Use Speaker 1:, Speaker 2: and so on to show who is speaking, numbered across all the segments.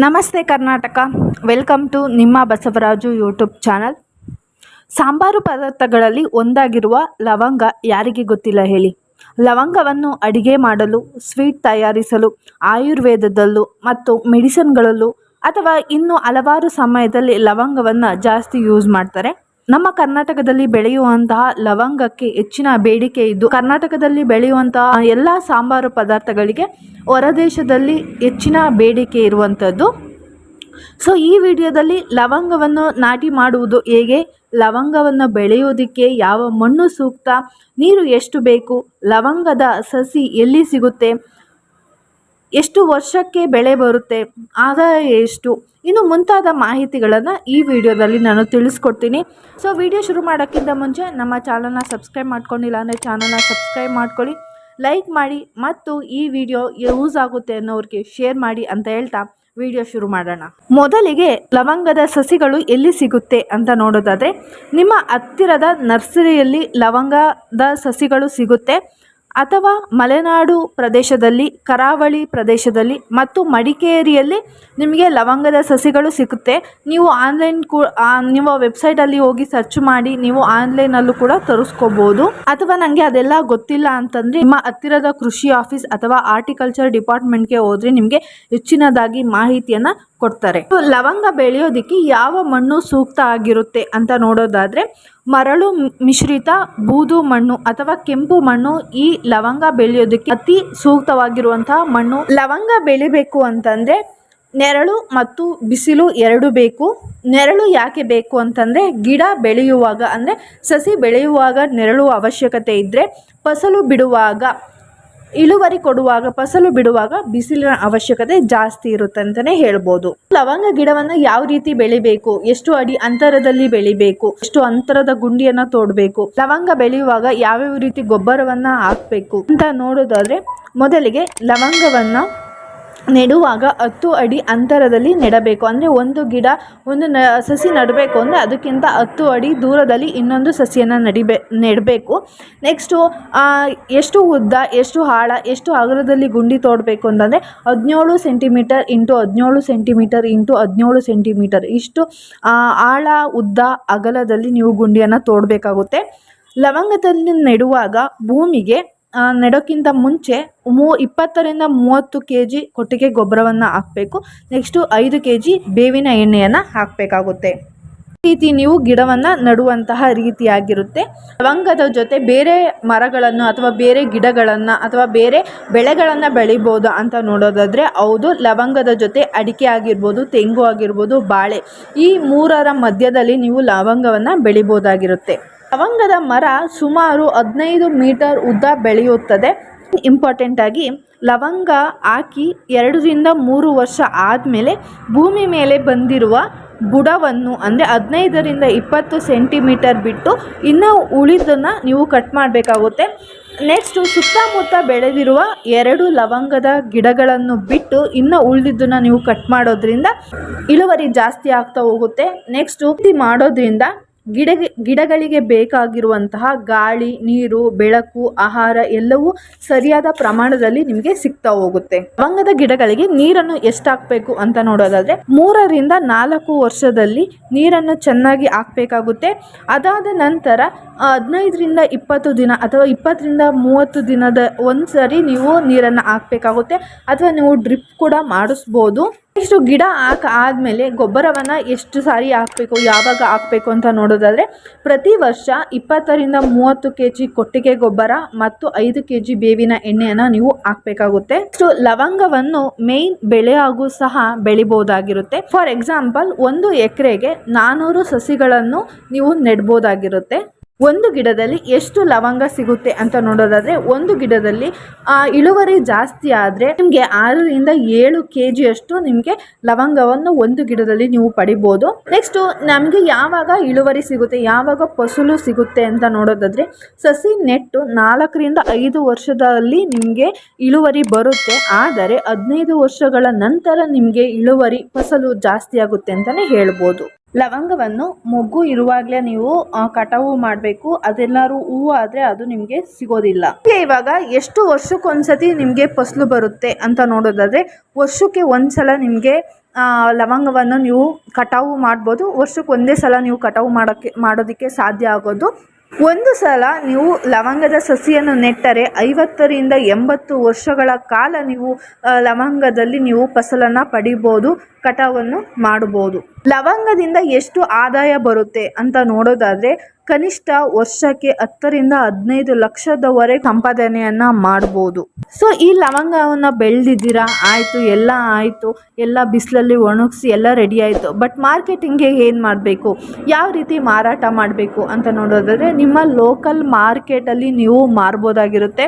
Speaker 1: ನಮಸ್ತೆ Karnataka. Welcome to ನಿಮ್ಮ Basavaraju YouTube channel. Sambar ಪದಾರ್ಥಗಳಲ್ಲಿ ಒಂದಾಗಿರುವ ಲವಂಗ ಯಾರಿಗೆ ಗೊತ್ತಿಲ್ಲ ಹೇಳಿ. ಲವಂಗವನ್ನು ಅಡಿಗೆ ಮಾಡಲು, ಸ್ವೀಟ್ ತಯಾರಿಸಲು, ಆಯುರ್ವೇದದಲ್ಲೂ ಮತ್ತು ಮೆಡಿಸಿನ್ಗಳಲ್ಲೂ ಅಥವಾ ಇನ್ನು ಹಲವಾರು ಸಮಯದಲ್ಲಿ ಲವಂಗವನ್ನು ಜಾಸ್ತಿ ಯೂಸ್ ಮಾಡ್ತಾರೆ. ನಮ್ಮ ಕರ್ನಾಟಕದಲ್ಲಿ ಬೆಳೆಯುವಂತಹ ಲವಂಗಕ್ಕೆ ಹೆಚ್ಚಿನ ಬೇಡಿಕೆ ಇದ್ದು, ಕರ್ನಾಟಕದಲ್ಲಿ ಬೆಳೆಯುವಂತಹ ಎಲ್ಲ ಸಾಂಬಾರು ಪದಾರ್ಥಗಳಿಗೆ ಹೊರದೇಶದಲ್ಲಿ ಹೆಚ್ಚಿನ ಬೇಡಿಕೆ ಇರುವಂಥದ್ದು. ಸೊ ಈ ವಿಡಿಯೋದಲ್ಲಿ ಲವಂಗವನ್ನು ನಾಟಿ ಮಾಡುವುದು ಹೇಗೆ? ಲವಂಗವನ್ನು ಬೆಳೆಯೋದಕ್ಕೆ ಯಾವ ಮಣ್ಣು ಸೂಕ್ತ? ನೀರು ಎಷ್ಟು ಬೇಕು? ಲವಂಗದ ಸಸಿ ಎಲ್ಲಿ ಸಿಗುತ್ತೆ? ಎಷ್ಟು ವರ್ಷಕ್ಕೆ ಬೆಳೆ ಬರುತ್ತೆ, ಆದಾಯ ಎಷ್ಟು? ಇನ್ನು ಮುಂತಾದ ಮಾಹಿತಿಗಳನ್ನು ಈ ವಿಡಿಯೋದಲ್ಲಿ ನಾನು ತಿಳಿಸ್ಕೊಡ್ತೀನಿ. ಸೊ ವಿಡಿಯೋ ಶುರು ಮಾಡೋಕ್ಕಿಂತ ಮುಂಚೆ ನಮ್ಮ ಚಾನಲ್ನ ಸಬ್ಸ್ಕ್ರೈಬ್ ಮಾಡ್ಕೊಂಡಿಲ್ಲ ಅಂದರೆ ಚಾನಲ್ನ ಸಬ್ಸ್ಕ್ರೈಬ್ ಮಾಡ್ಕೊಳ್ಳಿ, ಲೈಕ್ ಮಾಡಿ ಮತ್ತು ಈ ವಿಡಿಯೋ ಯೂಸ್ ಆಗುತ್ತೆ ಅನ್ನೋರಿಗೆ ಶೇರ್ ಮಾಡಿ ಅಂತ ಹೇಳ್ತಾ ವಿಡಿಯೋ ಶುರು ಮಾಡೋಣ. ಮೊದಲಿಗೆ ಲವಂಗದ ಸಸಿಗಳು ಎಲ್ಲಿ ಸಿಗುತ್ತೆ ಅಂತ ನೋಡೋದಾದರೆ, ನಿಮ್ಮ ಹತ್ತಿರದ ನರ್ಸರಿಯಲ್ಲಿ ಲವಂಗದ ಸಸಿಗಳು ಸಿಗುತ್ತೆ. ಅಥವಾ ಮಲೆನಾಡು ಪ್ರದೇಶದಲ್ಲಿ, ಕರಾವಳಿ ಪ್ರದೇಶದಲ್ಲಿ ಮತ್ತು ಮಡಿಕೇರಿಯಲ್ಲಿ ನಿಮಗೆ ಲವಂಗದ ಸಸಿಗಳು ಸಿಗುತ್ತೆ. ನೀವು ಆನ್ಲೈನ್ ಕೂ ನಿಮ್ಮ ವೆಬ್ಸೈಟಲ್ಲಿ ಹೋಗಿ ಸರ್ಚ್ ಮಾಡಿ ನೀವು ಆನ್ಲೈನಲ್ಲೂ ಕೂಡ ತರಿಸ್ಕೋಬೋದು. ಅಥವಾ ನನಗೆ ಅದೆಲ್ಲ ಗೊತ್ತಿಲ್ಲ ಅಂತಂದರೆ ನಿಮ್ಮ ಹತ್ತಿರದ ಕೃಷಿ ಆಫೀಸ್ ಅಥವಾ ಆರ್ಟಿಕಲ್ಚರ್ ಡಿಪಾರ್ಟ್ಮೆಂಟ್ಗೆ ಹೋದರೆ ನಿಮಗೆ ಹೆಚ್ಚಿನದಾಗಿ ಮಾಹಿತಿಯನ್ನು ಕೊಡ್ತಾರೆ. ಲವಂಗ ಬೆಳೆಯೋದಕ್ಕೆ ಯಾವ ಮಣ್ಣು ಸೂಕ್ತ ಆಗಿರುತ್ತೆ ಅಂತ ನೋಡೋದಾದರೆ, ಮರಳು ಮಿಶ್ರಿತ ಬೂದು ಮಣ್ಣು ಅಥವಾ ಕೆಂಪು ಮಣ್ಣು ಈ ಲವಂಗ ಬೆಳೆಯೋದಕ್ಕೆ ಅತಿ ಸೂಕ್ತವಾಗಿರುವಂತಹ ಮಣ್ಣು. ಲವಂಗ ಬೆಳಿಬೇಕು ಅಂತಂದರೆ ನೆರಳು ಮತ್ತು ಬಿಸಿಲು ಎರಡು ಬೇಕು. ನೆರಳು ಯಾಕೆ ಬೇಕು ಅಂತಂದರೆ, ಗಿಡ ಬೆಳೆಯುವಾಗ ಅಂದರೆ ಸಸಿ ಬೆಳೆಯುವಾಗ ನೆರಳು ಅವಶ್ಯಕತೆ ಇದ್ದರೆ ಫಸಲು ಬಿಡುವಾಗ. ಇಳುವರಿ ಕೊಡುವಾಗ, ಫಸಲು ಬಿಡುವಾಗ ಬಿಸಿಲಿನ ಅವಶ್ಯಕತೆ ಜಾಸ್ತಿ ಇರುತ್ತೆ ಅಂತಲೇ ಹೇಳ್ಬೋದು. ಲವಂಗ ಗಿಡವನ್ನು ಯಾವ ರೀತಿ ಬೆಳಿಬೇಕು? ಎಷ್ಟು ಅಡಿ ಅಂತರದಲ್ಲಿ ಬೆಳಿಬೇಕು? ಎಷ್ಟು ಅಂತರದ ಗುಂಡಿಯನ್ನ ತೋಡಬೇಕು? ಲವಂಗ ಬೆಳೆಯುವಾಗ ಯಾವ್ಯಾವ ರೀತಿ ಗೊಬ್ಬರವನ್ನ ಹಾಕಬೇಕು ಅಂತ ನೋಡೋದಾದ್ರೆ, ಮೊದಲಿಗೆ ಲವಂಗವನ್ನ ನೆಡುವಾಗ ಹತ್ತು ಅಡಿ ಅಂತರದಲ್ಲಿ ನೆಡಬೇಕು. ಅಂದರೆ ಒಂದು ಗಿಡ, ಒಂದು ನ, ಸಸಿ ನೆಡಬೇಕು ಅಂದರೆ ಅದಕ್ಕಿಂತ ಹತ್ತು ಅಡಿ ದೂರದಲ್ಲಿ ಇನ್ನೊಂದು ಸಸಿಯನ್ನು ನಡಿಬೇ, ನೆಡಬೇಕು. ನೆಕ್ಸ್ಟು ಎಷ್ಟು ಉದ್ದ, ಎಷ್ಟು ಆಳ ಎಷ್ಟು ಅಗಲದಲ್ಲಿ ಗುಂಡಿ ತೋಡಬೇಕು ಅಂತಂದರೆ ಹದಿನೇಳು ಸೆಂಟಿಮೀಟರ್ ಇಂಟು ಹದಿನೇಳು ಸೆಂಟಿಮೀಟರ್ ಇಂಟು ಹದಿನೇಳು ಸೆಂಟಿಮೀಟರ್ ಇಷ್ಟು ಆಳ, ಉದ್ದ, ಅಗಲದಲ್ಲಿ ನೀವು ಗುಂಡಿಯನ್ನು ತೋಡಬೇಕಾಗುತ್ತೆ. ಲವಂಗದಲ್ಲಿ ನೆಡುವಾಗ ಭೂಮಿಗೆ ನೆಡೋಕ್ಕಿಂತ ಮುಂಚೆ ಮೂ, ಇಪ್ಪತ್ತರಿಂದ ಮೂವತ್ತು ಕೆ ಜಿ ಕೊಟ್ಟಿಗೆ ಗೊಬ್ಬರವನ್ನು ಹಾಕಬೇಕು. ನೆಕ್ಸ್ಟು ಐದು ಕೆ ಜಿ ಬೇವಿನ ಎಣ್ಣೆಯನ್ನು ಹಾಕಬೇಕಾಗುತ್ತೆ. ಈ ರೀತಿ ನೀವು ಗಿಡವನ್ನು ನಡುವಂತಹ ರೀತಿಯಾಗಿರುತ್ತೆ. ಲವಂಗದ ಜೊತೆ ಬೇರೆ ಮರಗಳನ್ನು ಅಥವಾ ಬೇರೆ ಗಿಡಗಳನ್ನು ಅಥವಾ ಬೇರೆ ಬೆಳೆಗಳನ್ನು ಬೆಳಿಬೋದು ಅಂತ ನೋಡೋದಾದರೆ ಹೌದು, ಲವಂಗದ ಜೊತೆ ಅಡಿಕೆ ಆಗಿರ್ಬೋದು, ತೆಂಗು ಆಗಿರ್ಬೋದು, ಬಾಳೆ ಈ ಮೂರರ ಮಧ್ಯದಲ್ಲಿ ನೀವು ಲವಂಗವನ್ನು ಬೆಳಿಬೋದಾಗಿರುತ್ತೆ. ಲವಂಗದ ಮರ ಸುಮಾರು ಹದಿನೈದು ಮೀಟರ್ ಉದ್ದ ಬೆಳೆಯುತ್ತದೆ. ಇಂಪಾರ್ಟೆಂಟ್ ಆಗಿ ಲವಂಗ ಹಾಕಿ ಎರಡರಿಂದ ಮೂರು ವರ್ಷ ಆದಮೇಲೆ ಭೂಮಿ ಮೇಲೆ ಬಂದಿರುವ ಬುಡವನ್ನು ಅಂದರೆ ಹದಿನೈದರಿಂದ ಇಪ್ಪತ್ತು ಸೆಂಟಿಮೀಟರ್ ಬಿಟ್ಟು ಇನ್ನು ಉಳಿದನ್ನು ನೀವು ಕಟ್ ಮಾಡಬೇಕಾಗುತ್ತೆ. ನೆಕ್ಸ್ಟು ಸುತ್ತಮುತ್ತ ಬೆಳೆದಿರುವ ಎರಡು ಲವಂಗದ ಗಿಡಗಳನ್ನು ಬಿಟ್ಟು ಇನ್ನು ಉಳಿದಿದ್ದನ್ನು ನೀವು ಕಟ್ ಮಾಡೋದ್ರಿಂದ ಇಳುವರಿ ಜಾಸ್ತಿ ಆಗ್ತಾ ಹೋಗುತ್ತೆ. ನೆಕ್ಸ್ಟು ಮಾಡೋದ್ರಿಂದ ಗಿಡ ಗಿಡಗಳಿಗೆ ಬೇಕಾಗಿರುವಂತಹ ಗಾಳಿ, ನೀರು, ಬೆಳಕು, ಆಹಾರ ಎಲ್ಲವೂ ಸರಿಯಾದ ಪ್ರಮಾಣದಲ್ಲಿ ನಿಮಗೆ ಸಿಗ್ತಾ ಹೋಗುತ್ತೆ. ಲವಂಗದ ಗಿಡಗಳಿಗೆ ನೀರನ್ನು ಎಷ್ಟು ಹಾಕಬೇಕು ಅಂತ ನೋಡೋದಾದ್ರೆ ಮೂರರಿಂದ ನಾಲ್ಕು ವರ್ಷದಲ್ಲಿ ನೀರನ್ನು ಚೆನ್ನಾಗಿ ಹಾಕಬೇಕಾಗುತ್ತೆ. ಅದಾದ ನಂತರ ಹದಿನೈದರಿಂದ ಇಪ್ಪತ್ತು ದಿನ ಅಥವಾ ಇಪ್ಪತ್ತರಿಂದ ಮೂವತ್ತು ದಿನದ ಒಂದ್ಸರಿ ನೀವು ನೀರನ್ನು ಹಾಕಬೇಕಾಗುತ್ತೆ. ಅಥವಾ ನೀವು ಡ್ರಿಪ್ ಕೂಡ ಮಾಡಿಸ್ಬೋದು. ಇಷ್ಟು ಗಿಡ ಹಾಕ ಆದಮೇಲೆ ಗೊಬ್ಬರವನ್ನು ಎಷ್ಟು ಸಾರಿ ಹಾಕಬೇಕು, ಯಾವಾಗ ಹಾಕಬೇಕು ಅಂತ ನೋಡೋದಾದರೆ ಪ್ರತಿ ವರ್ಷ ಇಪ್ಪತ್ತರಿಂದ ಮೂವತ್ತು ಕೆ ಜಿ ಕೊಟ್ಟಿಗೆ ಗೊಬ್ಬರ ಮತ್ತು ಐದು ಕೆ ಜಿ ಬೇವಿನ ಎಣ್ಣೆಯನ್ನು ನೀವು ಹಾಕಬೇಕಾಗುತ್ತೆ. ಇಷ್ಟು ಲವಂಗವನ್ನು ಮೇನ್ ಬೆಳೆಯಾಗೂ ಸಹ ಬೆಳಿಬೋದಾಗಿರುತ್ತೆ. ಫಾರ್ ಎಕ್ಸಾಂಪಲ್ ಒಂದು ಎಕರೆಗೆ ನಾನ್ನೂರು ಸಸಿಗಳನ್ನು ನೀವು ನೆಡ್ಬೋದಾಗಿರುತ್ತೆ. ಒಂದು ಗಿಡದಲ್ಲಿ ಎಷ್ಟು ಲವಂಗ ಸಿಗುತ್ತೆ ಅಂತ ನೋಡೋದಾದ್ರೆ, ಒಂದು ಗಿಡದಲ್ಲಿ ಇಳುವರಿ ಜಾಸ್ತಿ ಆದರೆ ನಿಮಗೆ ಆರರಿಂದ ಏಳು ಕೆ ಜಿಯಷ್ಟು ನಿಮಗೆ ಲವಂಗವನ್ನು ಒಂದು ಗಿಡದಲ್ಲಿ ನೀವು ಪಡಿಬೋದು. ನೆಕ್ಸ್ಟು ನಮಗೆ ಯಾವಾಗ ಇಳುವರಿ ಸಿಗುತ್ತೆ, ಯಾವಾಗ ಫಸಲು ಸಿಗುತ್ತೆ ಅಂತ ನೋಡೋದಾದ್ರೆ, ಸಸಿ ನೆಟ್ಟು ನಾಲ್ಕರಿಂದ ಐದು ವರ್ಷದಲ್ಲಿ ನಿಮಗೆ ಇಳುವರಿ ಬರುತ್ತೆ. ಆದರೆ ಹದಿನೈದು ವರ್ಷಗಳ ನಂತರ ನಿಮಗೆ ಇಳುವರಿ, ಫಸಲು ಜಾಸ್ತಿ ಆಗುತ್ತೆ ಅಂತಲೇ ಹೇಳ್ಬೋದು. ಲವಂಗವನ್ನು ಮೊಗ್ಗು ಇರುವಾಗಲೇ ನೀವು ಕಟಾವು ಮಾಡಬೇಕು. ಅದೆಲ್ಲರೂ ಹೂವು ಆದರೆ ಅದು ನಿಮಗೆ ಸಿಗೋದಿಲ್ಲ. ಇವಾಗ ಎಷ್ಟು ವರ್ಷಕ್ಕೊಂದ್ಸತಿ ನಿಮಗೆ ಫಸಲು ಬರುತ್ತೆ ಅಂತ ನೋಡೋದಾದ್ರೆ ವರ್ಷಕ್ಕೆ ಒಂದ್ಸಲ ನಿಮಗೆ ಆ, ಲವಂಗವನ್ನು ನೀವು ಕಟಾವು ಮಾಡ್ಬೋದು. ವರ್ಷಕ್ಕೆ ಒಂದೇ ಸಲ ನೀವು ಕಟಾವು ಮಾಡೋಕ್ಕೆ ಮಾಡೋದಕ್ಕೆ ಸಾಧ್ಯ ಆಗೋದು. ಒಂದು ಸಲ ನೀವು ಲವಂಗದ ಸಸಿಯನ್ನು ನೆಟ್ಟರೆ ಐವತ್ತರಿಂದ ಎಂಬತ್ತು ವರ್ಷಗಳ ಕಾಲ ನೀವು ಲವಂಗದಲ್ಲಿ ನೀವು ಫಸಲನ್ನು ಪಡಿಬೋದು. ಕಟಾವನ್ನು ಮಾಡಬಹುದು. ಲವಂಗದಿಂದ ಎಷ್ಟು ಆದಾಯ ಬರುತ್ತೆ ಅಂತ ನೋಡೋದಾದರೆ, ಕನಿಷ್ಠ ವರ್ಷಕ್ಕೆ ಹತ್ತರಿಂದ ಹದಿನೈದು ಲಕ್ಷದವರೆಗೆ ಸಂಪಾದನೆಯನ್ನು ಮಾಡ್ಬೋದು. ಸೊ, ಈ ಲವಂಗವನ್ನು ಬೆಳೆದಿದ್ದೀರಾ? ಆಯಿತು, ಎಲ್ಲ ಆಯಿತು, ಎಲ್ಲ ಬಿಸಿಲಲ್ಲಿ ಒಣಗಿಸಿ ಎಲ್ಲ ರೆಡಿ ಆಯಿತು. ಬಟ್ ಮಾರ್ಕೆಟಿಂಗ್ಗೆ ಏನು ಮಾಡಬೇಕು? ಯಾವ ರೀತಿ ಮಾರಾಟ ಮಾಡಬೇಕು ಅಂತ ನೋಡೋದಾದರೆ, ನಿಮ್ಮ ಲೋಕಲ್ ಮಾರ್ಕೆಟಲ್ಲಿ ನೀವು ಮಾರ್ಬೋದಾಗಿರುತ್ತೆ.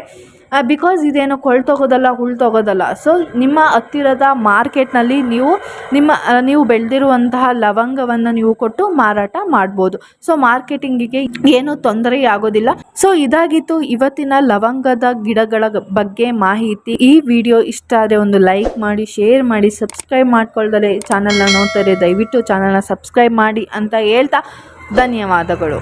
Speaker 1: ಬಿಕಾಸ್ ಇದೇನು ಕೊಳ್ತೋಗೋದಲ್ಲ ತಗೋದಲ್ಲ ಸೊ ನಿಮ್ಮ ಹತ್ತಿರದ ಮಾರ್ಕೆಟ್ನಲ್ಲಿ ನೀವು ನಿಮ್ಮ ನೀವು ಬೆಳೆದಿರುವಂತಹ ಲವಂಗವನ್ನು ನೀವು ಕೊಟ್ಟು ಮಾರಾಟ ಮಾಡ್ಬೋದು. ಸೊ ಮಾರ್ಕೆಟಿಂಗಿಗೆ ಏನು ತೊಂದರೆ ಆಗೋದಿಲ್ಲ. ಸೊ ಇದಾಗಿತ್ತು ಇವತ್ತಿನ ಲವಂಗದ ಗಿಡಗಳ ಬಗ್ಗೆ ಮಾಹಿತಿ. ಈ ವಿಡಿಯೋ ಇಷ್ಟ ಆದರೆ ಒಂದು ಲೈಕ್ ಮಾಡಿ, ಶೇರ್ ಮಾಡಿ, ಸಬ್ಸ್ಕ್ರೈಬ್ ಮಾಡ್ಕೊಳ್ದಲೆ ಚಾನಲ್ನ ನೋಡ್ತಾರೆ. ದಯವಿಟ್ಟು ಚಾನಲ್ನ ಸಬ್ಸ್ಕ್ರೈಬ್ ಮಾಡಿ ಅಂತ ಹೇಳ್ತಾ ಧನ್ಯವಾದಗಳು.